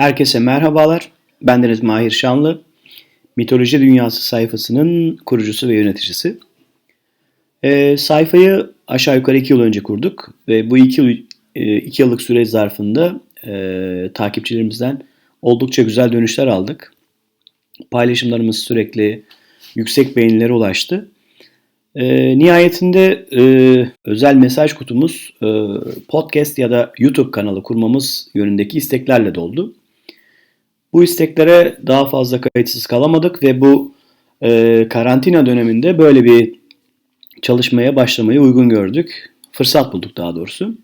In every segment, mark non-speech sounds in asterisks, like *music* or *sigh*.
Herkese merhabalar. Bendeniz Mahir Şanlı. Mitoloji Dünyası sayfasının kurucusu ve yöneticisi. E, sayfayı aşağı yukarı iki yıl önce kurduk ve bu iki, e, iki yıllık süre zarfında e, takipçilerimizden oldukça güzel dönüşler aldık. Paylaşımlarımız sürekli yüksek beğenilere ulaştı. E, nihayetinde e, özel mesaj kutumuz e, podcast ya da YouTube kanalı kurmamız yönündeki isteklerle doldu. Bu isteklere daha fazla kayıtsız kalamadık ve bu e, karantina döneminde böyle bir çalışmaya başlamayı uygun gördük. Fırsat bulduk daha doğrusu.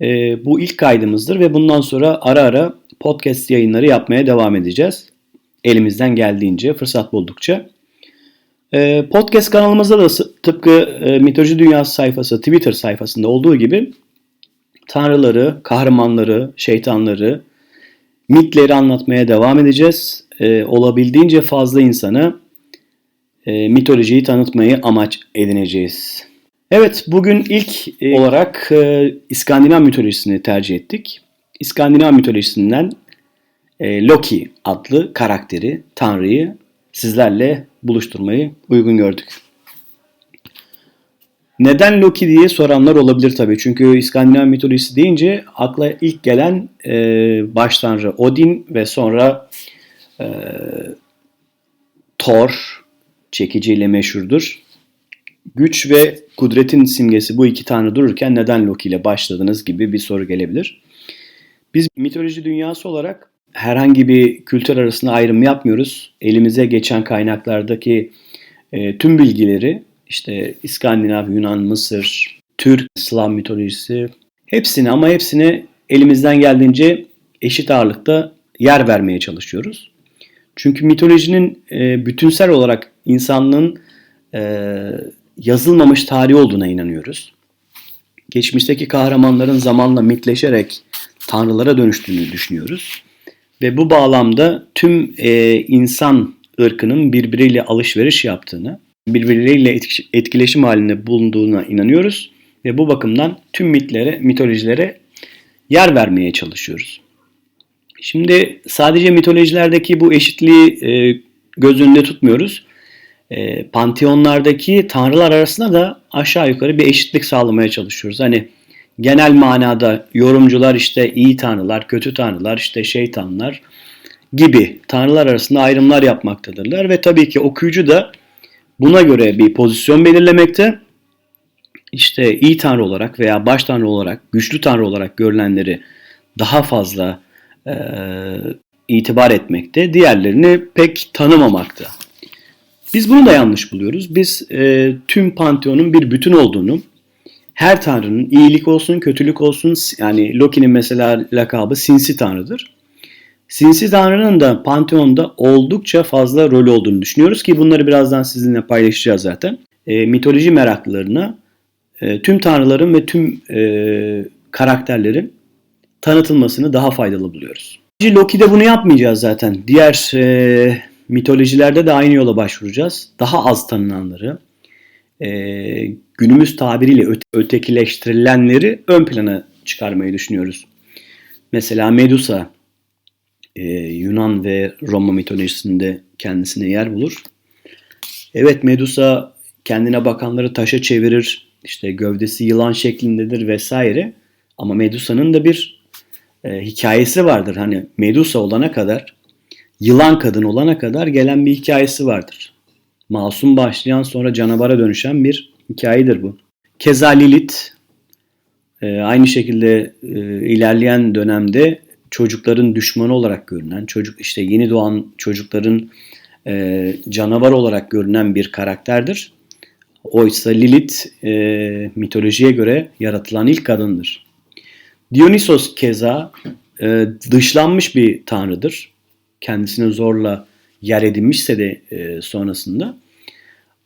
E, bu ilk kaydımızdır ve bundan sonra ara ara podcast yayınları yapmaya devam edeceğiz. Elimizden geldiğince, fırsat buldukça. E, podcast kanalımızda da tıpkı e, Mitoloji Dünyası sayfası, Twitter sayfasında olduğu gibi tanrıları, kahramanları, şeytanları, mitleri anlatmaya devam edeceğiz. E, olabildiğince fazla insana e, mitolojiyi tanıtmayı amaç edineceğiz. Evet, bugün ilk e, olarak e, İskandinav mitolojisini tercih ettik. İskandinav mitolojisinden e, Loki adlı karakteri, tanrıyı sizlerle buluşturmayı uygun gördük. Neden Loki diye soranlar olabilir tabii. Çünkü İskandinav mitolojisi deyince akla ilk gelen e, baş tanrı Odin ve sonra e, Thor çekiciyle meşhurdur. Güç ve kudretin simgesi bu iki tanrı dururken neden Loki ile başladınız gibi bir soru gelebilir. Biz mitoloji dünyası olarak herhangi bir kültür arasında ayrım yapmıyoruz. Elimize geçen kaynaklardaki e, tüm bilgileri işte İskandinav, Yunan, Mısır, Türk, Slav mitolojisi hepsini ama hepsini elimizden geldiğince eşit ağırlıkta yer vermeye çalışıyoruz. Çünkü mitolojinin e, bütünsel olarak insanlığın e, yazılmamış tarihi olduğuna inanıyoruz. Geçmişteki kahramanların zamanla mitleşerek tanrılara dönüştüğünü düşünüyoruz. Ve bu bağlamda tüm e, insan ırkının birbiriyle alışveriş yaptığını, birbirleriyle etkileşim halinde bulunduğuna inanıyoruz. Ve bu bakımdan tüm mitlere, mitolojilere yer vermeye çalışıyoruz. Şimdi sadece mitolojilerdeki bu eşitliği e, göz önünde tutmuyoruz. E, panteonlardaki tanrılar arasında da aşağı yukarı bir eşitlik sağlamaya çalışıyoruz. Hani genel manada yorumcular işte iyi tanrılar, kötü tanrılar, işte şeytanlar gibi tanrılar arasında ayrımlar yapmaktadırlar ve tabii ki okuyucu da buna göre bir pozisyon belirlemekte. İşte iyi tanrı olarak veya baş tanrı olarak, güçlü tanrı olarak görülenleri daha fazla e, itibar etmekte, diğerlerini pek tanımamakta. Biz bunu da yanlış buluyoruz. Biz e, tüm panteonun bir bütün olduğunu, her tanrının iyilik olsun, kötülük olsun, yani Loki'nin mesela lakabı sinsi tanrıdır. Sinsi tanrının da panteonda oldukça fazla rol olduğunu düşünüyoruz ki bunları birazdan sizinle paylaşacağız zaten. E, mitoloji meraklılarına e, tüm tanrıların ve tüm e, karakterlerin tanıtılmasını daha faydalı buluyoruz. Loki'de bunu yapmayacağız zaten. Diğer e, mitolojilerde de aynı yola başvuracağız. Daha az tanınanları, e, günümüz tabiriyle öte, ötekileştirilenleri ön plana çıkarmayı düşünüyoruz. Mesela Medusa e, Yunan ve Roma mitolojisinde kendisine yer bulur. Evet Medusa kendine bakanları taşa çevirir. İşte gövdesi yılan şeklindedir vesaire. Ama Medusa'nın da bir e, hikayesi vardır. Hani Medusa olana kadar, yılan kadın olana kadar gelen bir hikayesi vardır. Masum başlayan sonra canavara dönüşen bir hikayedir bu. Keza Lilith e, aynı şekilde e, ilerleyen dönemde çocukların düşmanı olarak görünen, çocuk işte yeni doğan çocukların e, canavar olarak görünen bir karakterdir. Oysa Lilith e, mitolojiye göre yaratılan ilk kadındır. Dionysos keza e, dışlanmış bir tanrıdır. Kendisine zorla yer edinmişse de e, sonrasında.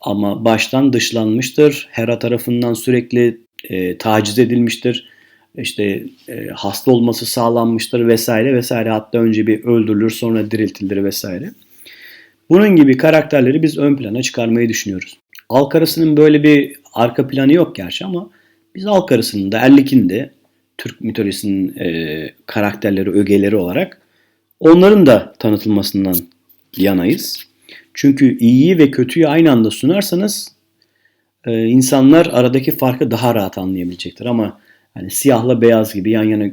Ama baştan dışlanmıştır. Hera tarafından sürekli e, taciz edilmiştir. İşte e, hasta olması sağlanmıştır vesaire vesaire. Hatta önce bir öldürülür sonra diriltilir vesaire. Bunun gibi karakterleri biz ön plana çıkarmayı düşünüyoruz. Alk arasının böyle bir arka planı yok gerçi ama biz Alk arasının da Erlik'in de Türk mitolojisinin e, karakterleri, ögeleri olarak Onların da tanıtılmasından yanayız. Çünkü iyiyi ve kötüyü aynı anda sunarsanız e, insanlar aradaki farkı daha rahat anlayabilecektir. Ama hani siyahla beyaz gibi yan yana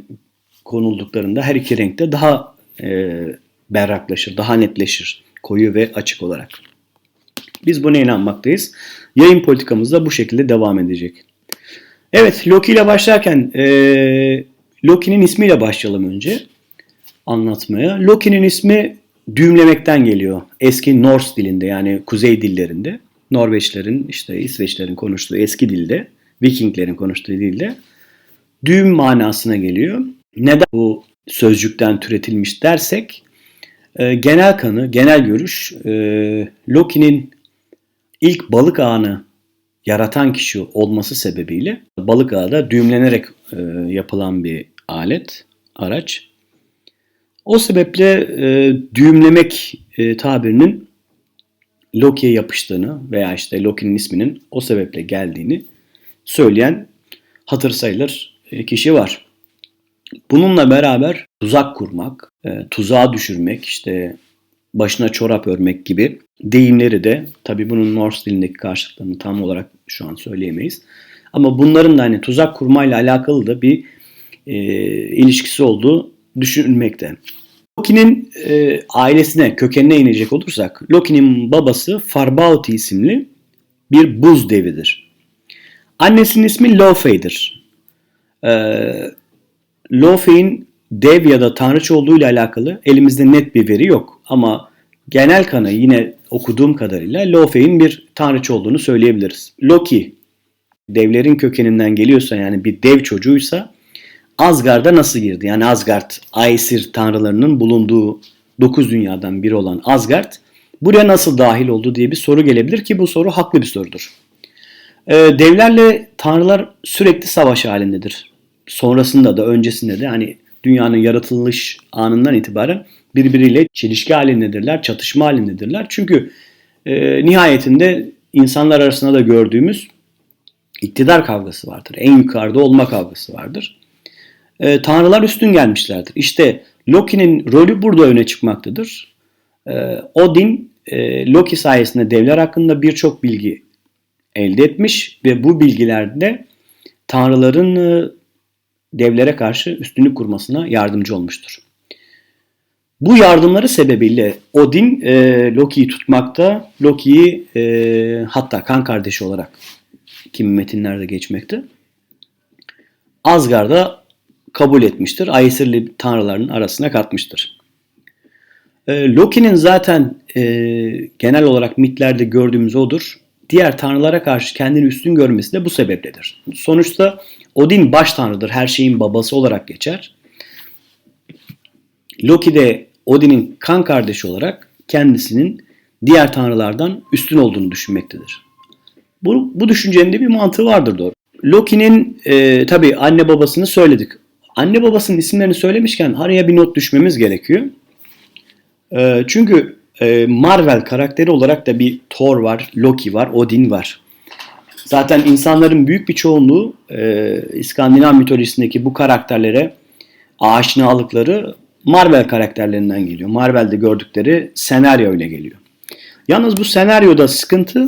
konulduklarında her iki renkte daha e, berraklaşır, daha netleşir koyu ve açık olarak. Biz buna inanmaktayız. Yayın politikamız da bu şekilde devam edecek. Evet Loki ile başlarken e, Loki'nin ismiyle başlayalım önce anlatmaya. Loki'nin ismi düğümlemekten geliyor. Eski Norse dilinde yani kuzey dillerinde. Norveçlerin işte İsveçlerin konuştuğu eski dilde, Vikinglerin konuştuğu dilde düğüm manasına geliyor. Neden bu sözcükten türetilmiş dersek e, genel kanı, genel görüş e, Loki'nin ilk balık ağını yaratan kişi olması sebebiyle balık ağı da düğümlenerek e, yapılan bir alet, araç. O sebeple e, düğümlemek e, tabirinin Loki'ye yapıştığını veya işte Loki'nin isminin o sebeple geldiğini söyleyen hatır sayılır kişi var. Bununla beraber tuzak kurmak, e, tuzağa düşürmek, işte başına çorap örmek gibi deyimleri de tabi bunun Norse dilindeki karşılıklarını tam olarak şu an söyleyemeyiz. Ama bunların da hani tuzak kurmayla alakalı da bir e, ilişkisi olduğu düşünülmekte. Loki'nin e, ailesine, kökenine inecek olursak, Loki'nin babası Farbauti isimli bir buz devidir. Annesinin ismi Laufey'dir. E, Laufey'in dev ya da tanrıç olduğu ile alakalı elimizde net bir veri yok. Ama genel kanı yine okuduğum kadarıyla Laufey'in bir tanrıç olduğunu söyleyebiliriz. Loki devlerin kökeninden geliyorsa yani bir dev çocuğuysa Asgard'a nasıl girdi? Yani Asgard, Aesir tanrılarının bulunduğu 9 dünyadan biri olan Asgard buraya nasıl dahil oldu diye bir soru gelebilir ki bu soru haklı bir sorudur. Ee, devlerle tanrılar sürekli savaş halindedir. Sonrasında da öncesinde de hani dünyanın yaratılış anından itibaren birbiriyle çelişki halindedirler, çatışma halindedirler. Çünkü e, nihayetinde insanlar arasında da gördüğümüz iktidar kavgası vardır. En yukarıda olma kavgası vardır. E, tanrılar üstün gelmişlerdir. İşte Loki'nin rolü burada öne çıkmaktadır. E, Odin e, Loki sayesinde devler hakkında birçok bilgi elde etmiş ve bu bilgilerde tanrıların e, devlere karşı üstünlük kurmasına yardımcı olmuştur. Bu yardımları sebebiyle Odin e, Loki'yi tutmakta, Loki'yi e, hatta kan kardeşi olarak kimi metinlerde geçmekte. Asgard'a kabul etmiştir. Aesirli tanrıların arasına katmıştır. E, Loki'nin zaten e, genel olarak mitlerde gördüğümüz odur. Diğer tanrılara karşı kendini üstün görmesi de bu sebepledir. Sonuçta Odin baş tanrıdır. Her şeyin babası olarak geçer. Loki de Odin'in kan kardeşi olarak kendisinin diğer tanrılardan üstün olduğunu düşünmektedir. Bu, bu düşüncenin de bir mantığı vardır doğru. Loki'nin e, tabi anne babasını söyledik. Anne babasının isimlerini söylemişken araya bir not düşmemiz gerekiyor. E, çünkü e, Marvel karakteri olarak da bir Thor var, Loki var, Odin var. Zaten insanların büyük bir çoğunluğu e, İskandinav mitolojisindeki bu karakterlere aşinalıkları Marvel karakterlerinden geliyor. Marvel'de gördükleri senaryo ile geliyor. Yalnız bu senaryoda sıkıntı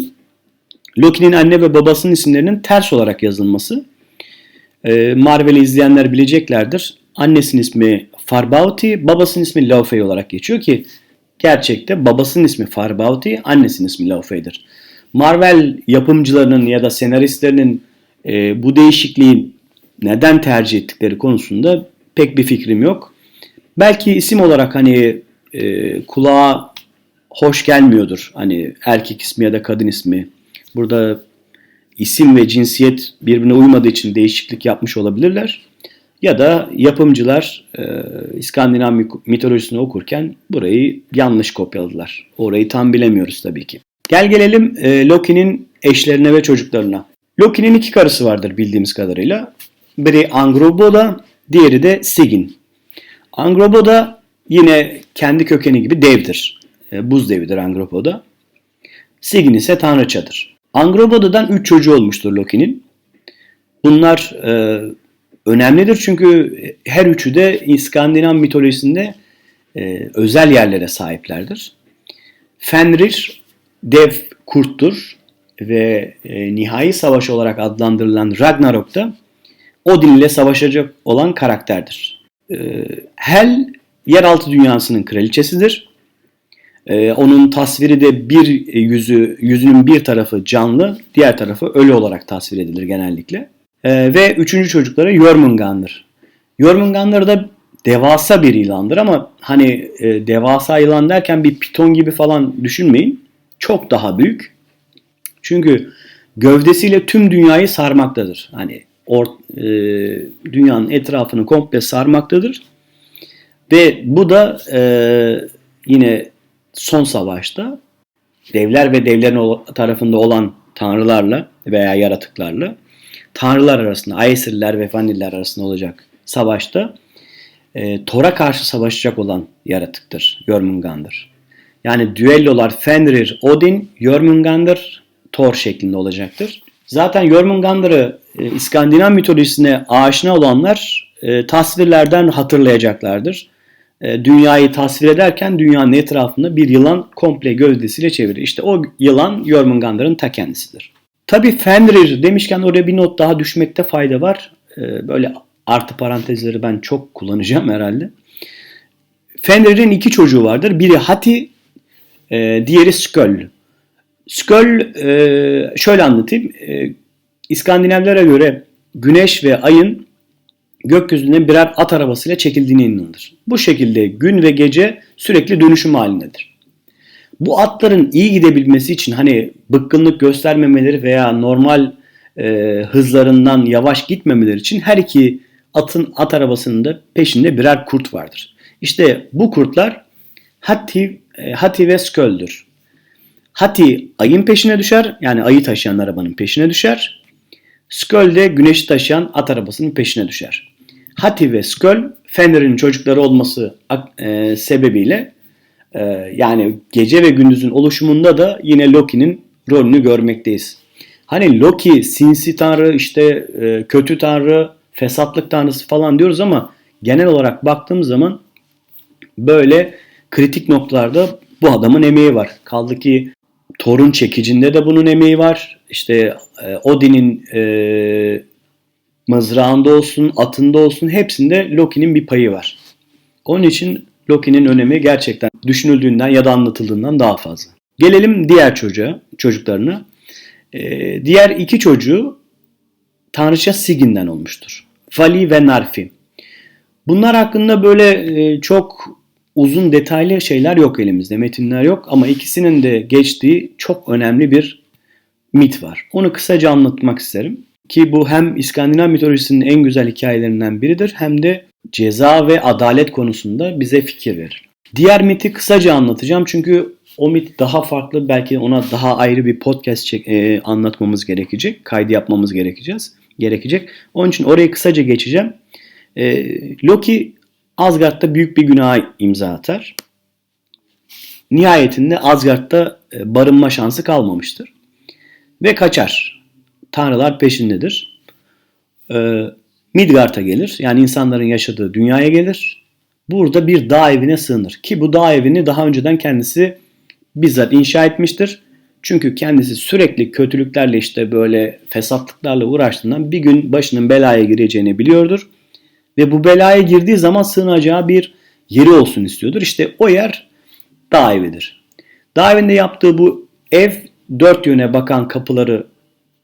Loki'nin anne ve babasının isimlerinin ters olarak yazılması. Ee, Marvel'i izleyenler bileceklerdir. Annesinin ismi Farbauti, babasının ismi Laufey olarak geçiyor ki gerçekte babasının ismi Farbauti, annesinin ismi Laufey'dir. Marvel yapımcılarının ya da senaristlerinin e, bu değişikliği neden tercih ettikleri konusunda pek bir fikrim yok. Belki isim olarak hani e, kulağa hoş gelmiyordur. Hani erkek ismi ya da kadın ismi. Burada isim ve cinsiyet birbirine uymadığı için değişiklik yapmış olabilirler. Ya da yapımcılar e, İskandinav mitolojisini okurken burayı yanlış kopyaladılar. Orayı tam bilemiyoruz tabii ki. Gel gelelim e, Loki'nin eşlerine ve çocuklarına. Loki'nin iki karısı vardır bildiğimiz kadarıyla. Biri Angroboda, diğeri de Sigyn. Angroboda yine kendi kökeni gibi devdir. E, buz devidir Angroboda. Sigyn ise tanrıçadır. Angroboda'dan 3 çocuğu olmuştur Loki'nin. Bunlar e, önemlidir çünkü her üçü de İskandinav mitolojisinde e, özel yerlere sahiplerdir. Fenrir dev kurttur ve e, nihai savaş olarak adlandırılan Ragnarok'ta Odin ile savaşacak olan karakterdir. E, Hel yeraltı dünyasının kraliçesidir. E, onun tasviri de bir yüzü, yüzünün bir tarafı canlı, diğer tarafı ölü olarak tasvir edilir genellikle. E, ve üçüncü çocukları Jormungandr. Jormungandr da devasa bir yılandır ama hani e, devasa yılan derken bir piton gibi falan düşünmeyin. Çok daha büyük. Çünkü gövdesiyle tüm dünyayı sarmaktadır. Hani or, e, dünyanın etrafını komple sarmaktadır. Ve bu da e, yine son savaşta devler ve devlerin tarafında olan tanrılarla veya yaratıklarla tanrılar arasında, Aesirler ve Vaniller arasında olacak savaşta e, Thor'a karşı savaşacak olan yaratıktır. Jormungandr. Yani düellolar Fenrir, Odin, Jormungandr, Thor şeklinde olacaktır. Zaten Jormungandr'ı e, İskandinav mitolojisine aşina olanlar e, tasvirlerden hatırlayacaklardır. E, dünyayı tasvir ederken dünyanın etrafında bir yılan komple gövdesiyle çevirir. İşte o yılan Jormungandr'ın ta kendisidir. Tabi Fenrir demişken oraya bir not daha düşmekte fayda var. E, böyle artı parantezleri ben çok kullanacağım herhalde. Fenrir'in iki çocuğu vardır. Biri Hati, e, diğeri Sköll. Sköll e, şöyle anlatayım. E, İskandinavlara göre güneş ve ayın gökyüzünden birer at arabasıyla çekildiğine inanılır. Bu şekilde gün ve gece sürekli dönüşüm halindedir. Bu atların iyi gidebilmesi için hani bıkkınlık göstermemeleri veya normal e, hızlarından yavaş gitmemeleri için her iki atın at arabasının da peşinde birer kurt vardır. İşte bu kurtlar Hati, e, Hati ve Sköld'ür. Hati ayın peşine düşer yani ayı taşıyan arabanın peşine düşer. Sköl de güneşi taşıyan at arabasının peşine düşer. Hati ve Sköl Fenrir'in çocukları olması e, sebebiyle e, yani gece ve gündüzün oluşumunda da yine Loki'nin rolünü görmekteyiz. Hani Loki sinsi tanrı işte e, kötü tanrı fesatlık tanrısı falan diyoruz ama genel olarak baktığımız zaman böyle kritik noktalarda bu adamın emeği var. Kaldı ki Thor'un çekicinde de bunun emeği var. İşte e, Odin'in e, mızrağında olsun, atında olsun hepsinde Loki'nin bir payı var. Onun için Loki'nin önemi gerçekten düşünüldüğünden ya da anlatıldığından daha fazla. Gelelim diğer çocuğa, çocuklarına. Ee, diğer iki çocuğu Tanrıça Sigin'den olmuştur. Vali ve Narfi. Bunlar hakkında böyle e, çok uzun detaylı şeyler yok elimizde, metinler yok ama ikisinin de geçtiği çok önemli bir mit var. Onu kısaca anlatmak isterim. Ki bu hem İskandinav mitolojisinin en güzel hikayelerinden biridir hem de ceza ve adalet konusunda bize fikir verir. Diğer miti kısaca anlatacağım çünkü o mit daha farklı belki ona daha ayrı bir podcast çek, e, anlatmamız gerekecek. Kaydı yapmamız gerekeceğiz, gerekecek. Onun için orayı kısaca geçeceğim. E, Loki Asgard'da büyük bir günah imza atar. Nihayetinde Asgard'da e, barınma şansı kalmamıştır. Ve kaçar. Tanrılar peşindedir. E, Midgard'a gelir. Yani insanların yaşadığı dünyaya gelir. Burada bir dağ evine sığınır. Ki bu dağ evini daha önceden kendisi bizzat inşa etmiştir. Çünkü kendisi sürekli kötülüklerle işte böyle fesatlıklarla uğraştığından bir gün başının belaya gireceğini biliyordur. Ve bu belaya girdiği zaman sığınacağı bir yeri olsun istiyordur. İşte o yer dağ evidir. Dağ evinde yaptığı bu ev dört yöne bakan kapıları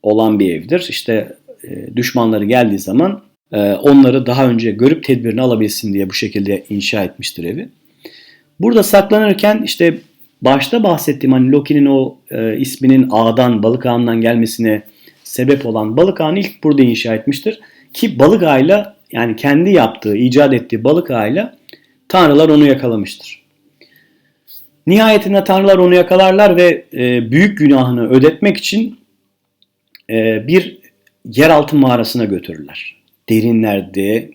olan bir evdir. İşte e, düşmanları geldiği zaman onları daha önce görüp tedbirini alabilsin diye bu şekilde inşa etmiştir evi. Burada saklanırken işte başta bahsettiğim hani Loki'nin o e, isminin ağdan, balık ağından gelmesine sebep olan balık ağını ilk burada inşa etmiştir. Ki balık ağıyla yani kendi yaptığı, icat ettiği balık ağıyla tanrılar onu yakalamıştır. Nihayetinde tanrılar onu yakalarlar ve e, büyük günahını ödetmek için e, bir yeraltı mağarasına götürürler. Derinlerde,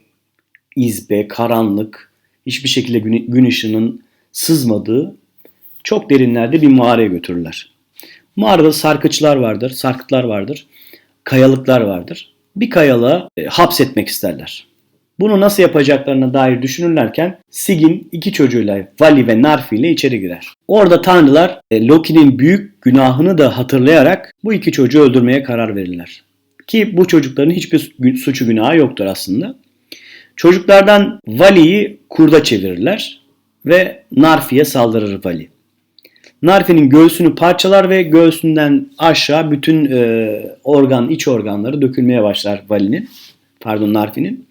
izbe, karanlık, hiçbir şekilde gün, ışığının sızmadığı çok derinlerde bir mağaraya götürürler. Mağarada sarkıçlar vardır, sarkıtlar vardır, kayalıklar vardır. Bir kayalığa e, hapsetmek isterler. Bunu nasıl yapacaklarına dair düşünürlerken Sigin iki çocuğuyla Vali ve Narfi ile içeri girer. Orada tanrılar e, Loki'nin büyük günahını da hatırlayarak bu iki çocuğu öldürmeye karar verirler. Ki bu çocukların hiçbir suçu günahı yoktur aslında. Çocuklardan Vali'yi kurda çevirirler ve Narfi'ye saldırır Vali. Narfi'nin göğsünü parçalar ve göğsünden aşağı bütün e, organ, iç organları dökülmeye başlar Vali'nin. Pardon Narfi'nin.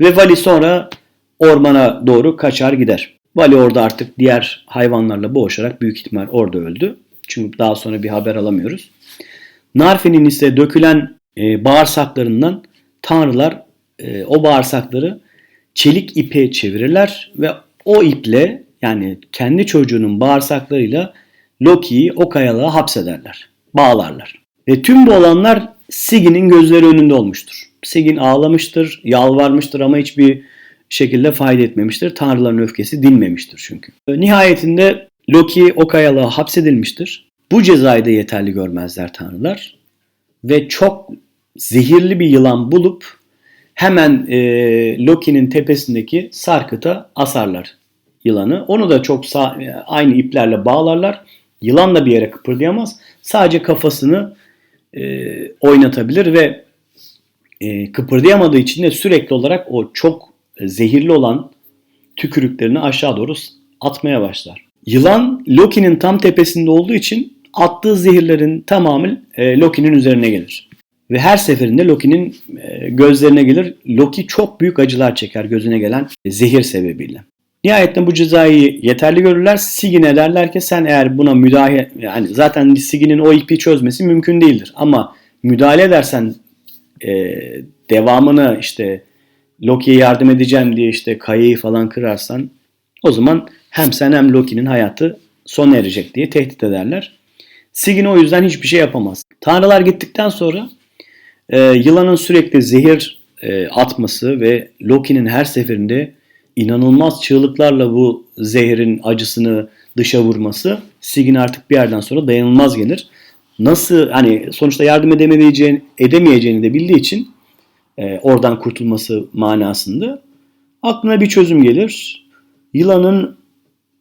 Ve Vali sonra ormana doğru kaçar gider. Vali orada artık diğer hayvanlarla boğuşarak büyük ihtimal orada öldü. Çünkü daha sonra bir haber alamıyoruz. Narfi'nin ise dökülen e, bağırsaklarından tanrılar e, o bağırsakları çelik ipe çevirirler ve o iple yani kendi çocuğunun bağırsaklarıyla Loki'yi o kayalığa hapsederler. Bağlarlar. Ve tüm bu olanlar Sigin'in gözleri önünde olmuştur. Sigin ağlamıştır, yalvarmıştır ama hiçbir şekilde fayda etmemiştir. Tanrıların öfkesi dinmemiştir çünkü. Nihayetinde Loki o kayalığa hapsedilmiştir. Bu cezayı da yeterli görmezler tanrılar. Ve çok zehirli bir yılan bulup hemen e, Loki'nin tepesindeki sarkıta asarlar yılanı. Onu da çok sağ, aynı iplerle bağlarlar. Yılan da bir yere kıpırdayamaz. Sadece kafasını e, oynatabilir ve e, kıpırdayamadığı için de sürekli olarak o çok zehirli olan tükürüklerini aşağı doğru atmaya başlar. Yılan Loki'nin tam tepesinde olduğu için attığı zehirlerin tamamı e, Loki'nin üzerine gelir. Ve her seferinde Loki'nin e, gözlerine gelir. Loki çok büyük acılar çeker gözüne gelen zehir sebebiyle. Nihayetinde bu cezayı yeterli görürler. Sigin'e derler ki sen eğer buna müdahale yani zaten Sigin'in o ipi çözmesi mümkün değildir. Ama müdahale edersen e, devamını işte Loki'ye yardım edeceğim diye işte kayayı falan kırarsan o zaman hem sen hem Loki'nin hayatı sona erecek diye tehdit ederler. Sigin o yüzden hiçbir şey yapamaz. Tanrılar gittikten sonra e, yılanın sürekli zehir e, atması ve Loki'nin her seferinde inanılmaz çığlıklarla bu zehrin acısını dışa vurması Sigin artık bir yerden sonra dayanılmaz gelir. Nasıl hani sonuçta yardım edemeyeceğini, edemeyeceğini de bildiği için e, oradan kurtulması manasında aklına bir çözüm gelir. Yılanın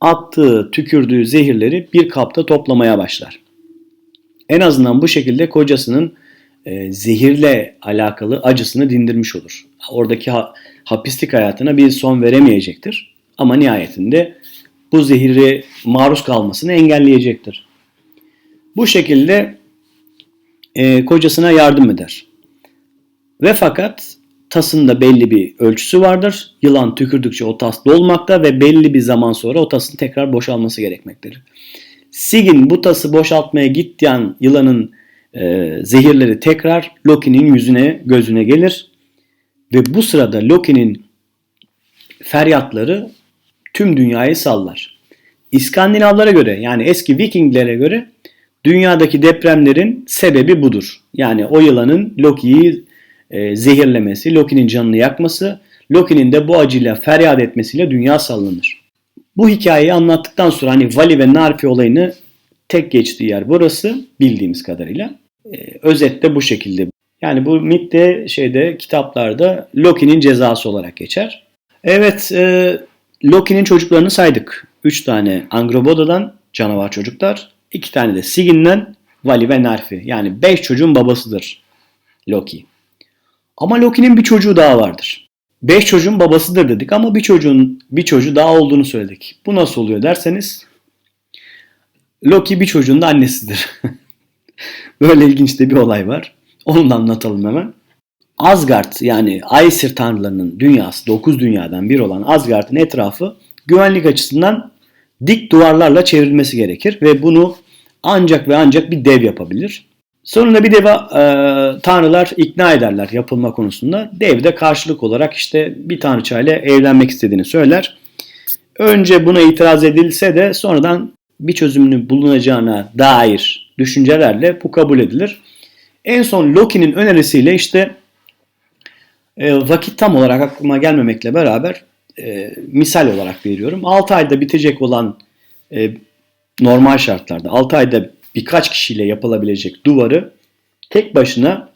attığı, tükürdüğü zehirleri bir kapta toplamaya başlar. En azından bu şekilde kocasının e, zehirle alakalı acısını dindirmiş olur. Oradaki ha, hapislik hayatına bir son veremeyecektir. Ama nihayetinde bu zehiri maruz kalmasını engelleyecektir. Bu şekilde e, kocasına yardım eder. Ve fakat tasında belli bir ölçüsü vardır. Yılan tükürdükçe o tas dolmakta ve belli bir zaman sonra o tasın tekrar boşalması gerekmektedir. Sigin bu tası boşaltmaya gittiğin yılanın e, zehirleri tekrar Loki'nin yüzüne gözüne gelir. Ve bu sırada Loki'nin feryatları tüm dünyayı sallar. İskandinavlara göre yani eski Vikinglere göre dünyadaki depremlerin sebebi budur. Yani o yılanın Loki'yi e, zehirlemesi, Loki'nin canını yakması, Loki'nin de bu acıyla feryat etmesiyle dünya sallanır. Bu hikayeyi anlattıktan sonra hani Vali ve Narfi olayını tek geçtiği yer burası bildiğimiz kadarıyla. E, özette bu şekilde. Yani bu mit de şeyde kitaplarda Loki'nin cezası olarak geçer. Evet e, Loki'nin çocuklarını saydık. 3 tane Angroboda'dan canavar çocuklar. 2 tane de Sigin'den Vali ve Narfi. Yani 5 çocuğun babasıdır Loki. Ama Loki'nin bir çocuğu daha vardır. 5 çocuğun babasıdır dedik ama bir çocuğun bir çocuğu daha olduğunu söyledik. Bu nasıl oluyor derseniz Loki bir çocuğun da annesidir. *laughs* Böyle ilginç de bir olay var. Onu da anlatalım hemen. Asgard yani Aesir tanrılarının dünyası, 9 dünyadan bir olan Asgard'ın etrafı güvenlik açısından dik duvarlarla çevrilmesi gerekir ve bunu ancak ve ancak bir dev yapabilir. Sonunda bir deva e, tanrılar ikna ederler yapılma konusunda. Dev de karşılık olarak işte bir tanrıçayla evlenmek istediğini söyler. Önce buna itiraz edilse de sonradan bir çözümünün bulunacağına dair düşüncelerle bu kabul edilir. En son Loki'nin önerisiyle işte e, vakit tam olarak aklıma gelmemekle beraber e, misal olarak veriyorum. 6 ayda bitecek olan e, normal şartlarda 6 ayda birkaç kişiyle yapılabilecek duvarı tek başına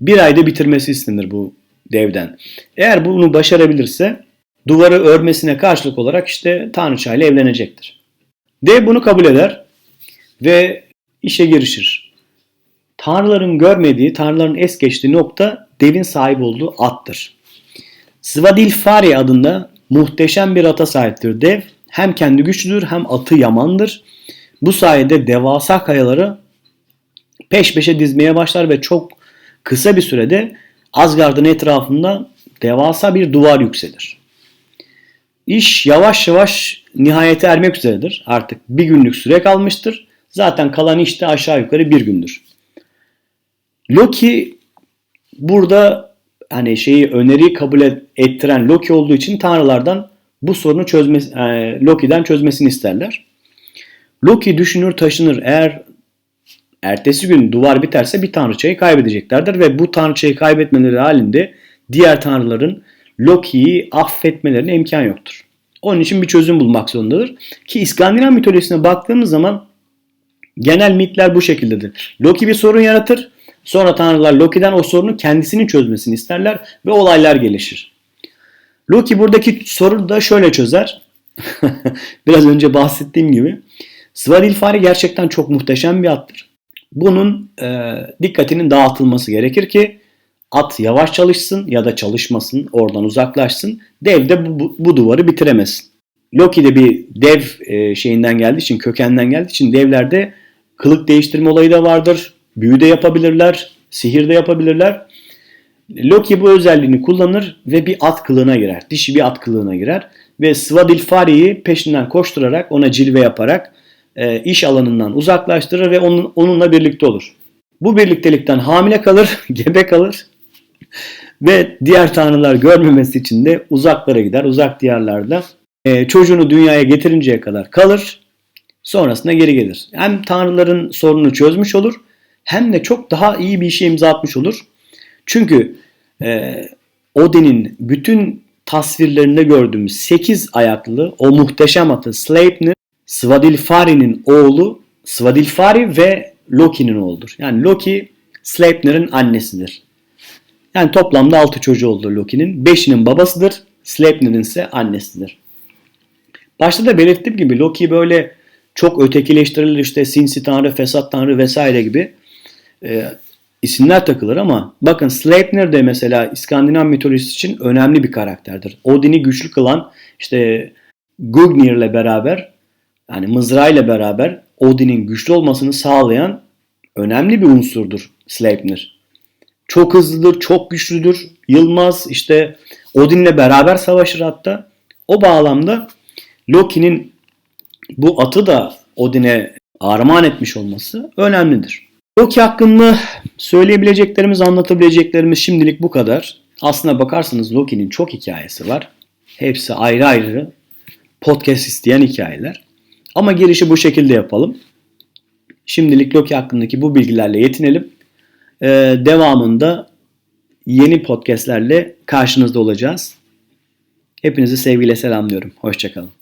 bir ayda bitirmesi istenir bu devden. Eğer bunu başarabilirse duvarı örmesine karşılık olarak işte Tanrıça ile evlenecektir. Dev bunu kabul eder ve işe girişir. Tanrıların görmediği, tanrıların es geçtiği nokta devin sahip olduğu attır. Svadilfari adında muhteşem bir ata sahiptir dev. Hem kendi güçlüdür hem atı yamandır. Bu sayede devasa kayaları peş peşe dizmeye başlar ve çok kısa bir sürede Asgard'ın etrafında devasa bir duvar yükselir. İş yavaş yavaş nihayete ermek üzeredir. Artık bir günlük süre kalmıştır. Zaten kalan iş de aşağı yukarı bir gündür. Loki burada hani şeyi öneriyi kabul ettiren Loki olduğu için tanrılardan bu sorunu çözmesi, e, Loki'den çözmesini isterler. Loki düşünür taşınır. Eğer ertesi gün duvar biterse bir tanrıçayı kaybedeceklerdir ve bu tanrıçayı kaybetmeleri halinde diğer tanrıların Loki'yi affetmelerine imkan yoktur. Onun için bir çözüm bulmak zorundadır. Ki İskandinav mitolojisine baktığımız zaman genel mitler bu şekildedir. Loki bir sorun yaratır. Sonra tanrılar Loki'den o sorunu kendisinin çözmesini isterler ve olaylar gelişir. Loki buradaki sorunu da şöyle çözer. *laughs* Biraz önce bahsettiğim gibi. Svadilfari gerçekten çok muhteşem bir attır. Bunun e, dikkatinin dağıtılması gerekir ki at yavaş çalışsın ya da çalışmasın, oradan uzaklaşsın. Dev de bu, bu, bu duvarı bitiremesin. Loki de bir dev e, şeyinden geldiği için, kökenden geldiği için devlerde kılık değiştirme olayı da vardır. Büyü de yapabilirler, sihir de yapabilirler. Loki bu özelliğini kullanır ve bir at kılığına girer. Dişi bir at kılığına girer. Ve Svadilfari'yi peşinden koşturarak, ona cilve yaparak e, iş alanından uzaklaştırır ve onun, onunla birlikte olur. Bu birliktelikten hamile kalır, *laughs* gebe kalır ve diğer tanrılar görmemesi için de uzaklara gider, uzak diyarlarda e, çocuğunu dünyaya getirinceye kadar kalır. Sonrasında geri gelir. Hem tanrıların sorununu çözmüş olur hem de çok daha iyi bir işe imza atmış olur. Çünkü e, Odin'in bütün tasvirlerinde gördüğümüz 8 ayaklı o muhteşem atı Sleipnir Svadilfari'nin oğlu Svadilfari ve Loki'nin oğludur. Yani Loki Sleipnir'in annesidir. Yani toplamda 6 çocuğu oldu Loki'nin. 5'inin babasıdır. Sleipnir'in ise annesidir. Başta da belirttiğim gibi Loki böyle çok ötekileştirilir işte sinsi tanrı, fesat tanrı vesaire gibi e, isimler takılır ama bakın Sleipnir de mesela İskandinav mitolojisi için önemli bir karakterdir. Odin'i güçlü kılan işte Gugnir'le beraber yani mızrağıyla beraber Odin'in güçlü olmasını sağlayan önemli bir unsurdur Sleipnir. Çok hızlıdır, çok güçlüdür. Yılmaz işte Odin'le beraber savaşır hatta. O bağlamda Loki'nin bu atı da Odin'e armağan etmiş olması önemlidir. Loki hakkında söyleyebileceklerimiz, anlatabileceklerimiz şimdilik bu kadar. Aslına bakarsanız Loki'nin çok hikayesi var. Hepsi ayrı ayrı podcast isteyen hikayeler. Ama girişi bu şekilde yapalım. Şimdilik Loki hakkındaki bu bilgilerle yetinelim. Ee, devamında yeni podcastlerle karşınızda olacağız. Hepinizi sevgiyle selamlıyorum. Hoşçakalın.